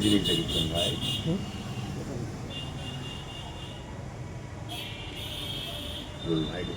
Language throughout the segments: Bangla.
feasibility return, right? Hmm? Good.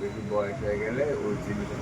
বেশি বয়স হয়ে গেলে ওই জিনিসটা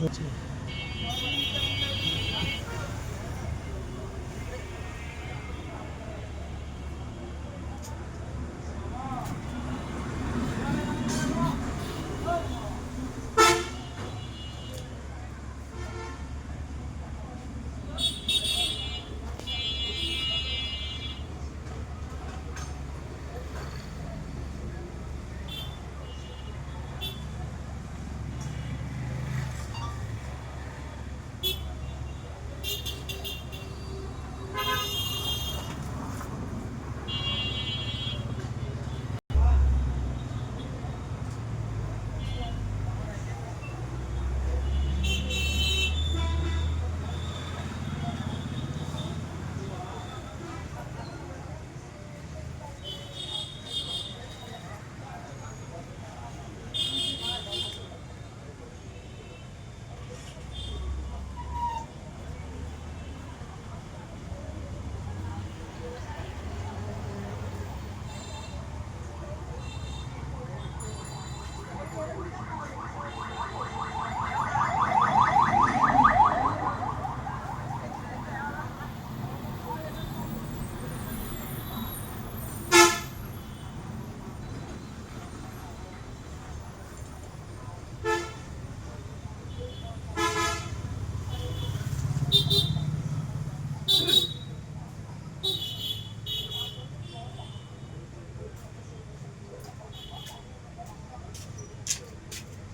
再见